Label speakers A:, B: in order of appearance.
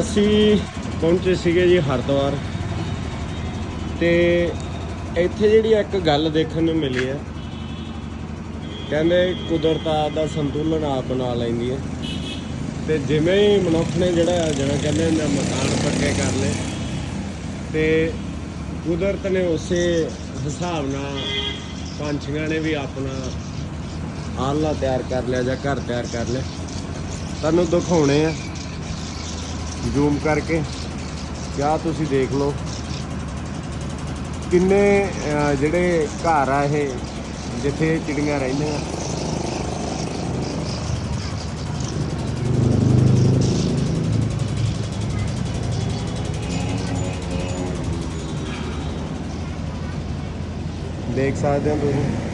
A: ਅਸੀਂ ਪਹੁੰਚੇ ਸੀਗੇ ਜੀ ਹਰਿਦੁਆਰ। ਤੇ ਇੱਥੇ ਜਿਹੜੀ ਇੱਕ ਗੱਲ ਦੇਖਣ ਨੂੰ ਮਿਲੀ ਹੈ, ਕਹਿੰਦੇ ਕੁਦਰਤ ਦਾ ਸੰਤੁਲਨ ਆਪ ਬਣਾ ਲੈਂਦੀ ਹੈ। ਤੇ ਜਿਵੇਂ ਹੀ ਮਨੁੱਖ ਨੇ ਜਿਹੜਾ ਜਿਹੜਾ ਕਹਿੰਦੇ ਨੇ ਮਕਾਨ ਪੱਕੇ ਕਰ ਲਏ, ਤੇ ਕੁਦਰਤ ਨੇ ਉਸੇ ਹਿਸਾਬ ਨਾਲ ਪੰਛੀਆਂ ਨੇ ਵੀ ਆਪਣਾ ਆਲ੍ਹਾ ਤਿਆਰ ਕਰ ਲਿਆ ਜਾਂ ਘਰ ਤਿਆਰ ਕਰ ਲਿਆ। ਤੁਹਾਨੂੰ ਦਿਖਾਉਣੇ ਆ। ਜ਼ੂਮ ਕਰਕੇ ਕਿਆ ਤੁਸੀਂ ਦੇਖ ਲਓ। ਕਿੰਨੇ ਜਿਹੜੇ ਘਰ ਆ ਇਹ, ਜਿੱਥੇ ਚਿੜੀਆਂ ਰਹਿੰਦੀਆਂ। ਦੇਖ ਸਕਦੇ ਹੋ ਤੁਸੀਂ?